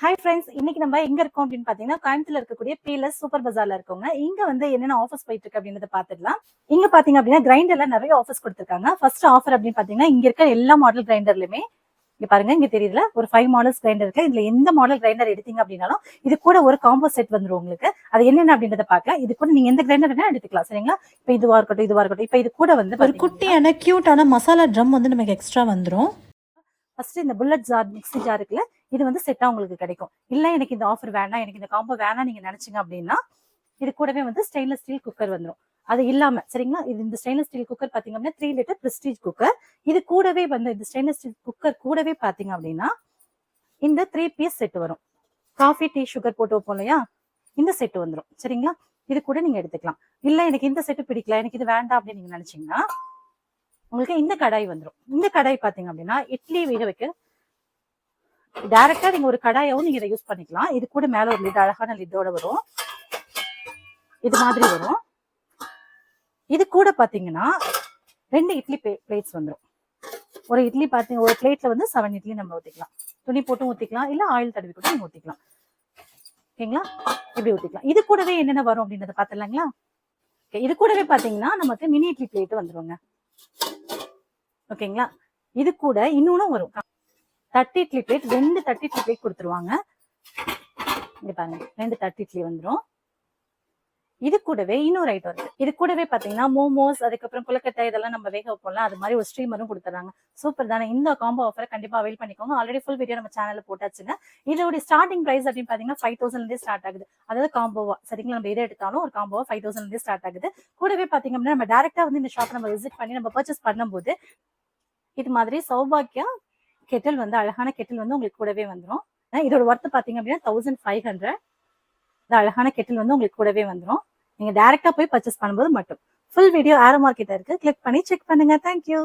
Hi friends இன்னைக்கு நம்ம எங்க இருக்கோம் அப்படின்னு பாத்தீங்கன்னா கோயம்புத்தூர்ல இருக்கக்கூடிய பீலஸ் சூப்பர் பஜார்ல இருக்கோங்க. இங்க வந்து என்னென்ன ஆஃபர்ஸ் போயிட்டு இருக்கு அப்படின்றத பாத்துக்கலாம் இங்க பாத்தீங்க அப்படின்னா கிரைண்டர்ல நிறைய ஆஃபர்ஸ் கொடுத்துருக்காங்க. ஃபர்ஸ்ட் ஆஃபர் அப்படின்னு பாத்தீங்கன்னா இங்க இருக்க எல்லா மாடல் கிரைண்டர்லயுமே இங்க பாருங்க இங்க தெரியுதுல ஒரு ஃபைவ் மாடல்ஸ் கிரைண்டர் இருக்கு. இதுல எந்த மாடல் கிரைண்டர் எடுத்தீங்க அப்படின்னாலும் இது கூட ஒரு காம்போ செட் வந்துரும் உங்களுக்கு. அது என்னென்ன அப்படின்றத பார்க்கலாம் இது கூட நீங்க எந்த கிரைண்டர் வேணா எடுத்துக்கலாம் சரிங்களா? இப்ப இதுவா இருக்கட்டும் இதுவா இருக்கட்டும். இப்ப இது கூட வந்து ஒரு குட்டியான கியூட்டான மசாலா ட்ரம் வந்து நமக்கு எக்ஸ்ட்ரா வந்துடும் ஃபர்ஸ்ட் இந்த புல்லட் ஜார் மிக்ஸி ஜார் இருக்குல்ல இது வந்து செட்டா உங்களுக்கு கிடைக்கும். இல்ல எனக்கு இந்த ஆஃபர் வேணாம் எனக்கு இந்த காம்போ வேணாம் நீங்க நினச்சிங்க அப்படின்னா இது கூடவே வந்து ஸ்டெயின்லெஸ் ஸ்டீல் குக்கர் வந்துரும். அது இல்லாம சரிங்களா? இது இந்த ஸ்டெயின்லெஸ் ஸ்டீல் குக்கர் பாத்தீங்க அப்படின்னா த்ரீ லிட்டர் பிரஸ்டீஜ் குக்கர் இது கூடவே வந்து இந்த ஸ்டெயின்லெஸ் ஸ்டீல் குக்கர் கூடவே பாத்தீங்க அப்படின்னா இந்த த்ரீ பீஸ் செட் வரும். காஃபி டீ சுகர் போட்டு வைப்போம் இல்லையா? இந்த செட் வந்துரும். சரிங்களா? இது கூட நீங்க எடுத்துக்கலாம். இல்ல எனக்கு இந்த செட்டு பிடிக்கல எனக்கு இது வேண்டாம் அப்படின்னு நீங்க நினைச்சீங்கன்னா உங்களுக்கு இந்த கடாய் வந்துரும். இந்த கடாய் பாத்தீங்க அப்படின்னா இட்லி வேக வைக்க டைரக்டா நீங்க ஒரு கடாயாவும் நீங்க இதை யூஸ் பண்ணிக்கலாம். இது கூட மேல ஒரு லிட் அழகான லிட்டோட வரும். இது மாதிரி வரும். இது கூட பாத்தீங்கன்னா ரெண்டு இட்லி பிளேட்ஸ் வந்துடும் ஒரு இட்லி பாத்தீங்க ஒரு பிளேட்ல வந்து செவன் இட்லி நம்ம ஊத்திக்கலாம். துணி போட்டும் ஊத்திக்கலாம். இல்ல ஆயில் தடவி கூட நீங்க ஊத்திக்கலாம். ஓகேங்களா? இப்படி ஊத்திக்கலாம். இது கூடவே என்னென்ன வரும் அப்படின்றத பாத்துலாங்களா இது கூடவே பாத்தீங்கன்னா நமக்கு மினி இட்லி பிளேட் வந்துருங்க. ஓகேங்களா? இது கூட இன்னொன்னும் வரும். தட்டி இட்லி பிளேட் ரெண்டு தட்டி இட்லி பிளேட் கொடுத்துருவாங்க. இங்க பாருங்க ரெண்டு தட்டி இட்லி வந்துடும் இது கூடவே இன்னொரு ஐட்டம் இருக்கு. இது கூடவே பாத்தீங்கன்னா மோமோஸ் அதுக்கப்புறம் குலக்கட்டை இதெல்லாம் நம்ம வேக வைப்போம்ல அது மாதிரி ஒரு ஸ்ட்ரீமரும் கொடுத்துறாங்க. சூப்பர் தானே இந்த காம்போ ஆஃபரை கண்டிப்பா அவைல் பண்ணிக்கோங்க. ஆல்ரெடி ஃபுல் வீடியோ நம்ம சேனல்ல போட்டாச்சுங்க. இதோட ஸ்டார்டிங் பிரைஸ் அப்படின்னு பாத்தீங்கன்னா ஃபைவ் தௌசண்ட்ல இருந்தே ஸ்டார்ட் ஆகுது. அதாவது காம்போவா சரிங்களா? நம்ம எதை எடுத்தாலும் ஒரு காம்போவா ஃபைவ் தௌசண்ட்ல இருந்தே ஸ்டார்ட் ஆகுது. கூடவே பாத்தீங்க அப்படின்னா நம்ம டேரக்டா வந்து இந்த ஷாப் நம்ம விசிட் பண்ணி நம்ம பர்ச்சேஸ் பண்ணும்போது இது மாதிரி சௌபாக்கியா கெட்டில் வந்து அழகான கெட்டில் வந்து உங்களுக்கு கூடவே வந்துரும். இதோட ஒர்த் பாத்தீங்க அப்படின்னா தௌசண்ட் ஃபைவ் ஹண்ட்ரட் இந்த அழகான கெட்டில் வந்து உங்களுக்கு கூடவே வந்துரும். நீங்க டேரெக்டாக போய் பர்ச்சேஸ் பண்ணும்போது மட்டும். ஃபுல் வீடியோ ஆரோ மார்க்கெட்டாக இருக்கு. கிளிக் பண்ணி செக் பண்ணுங்க. தேங்க்யூ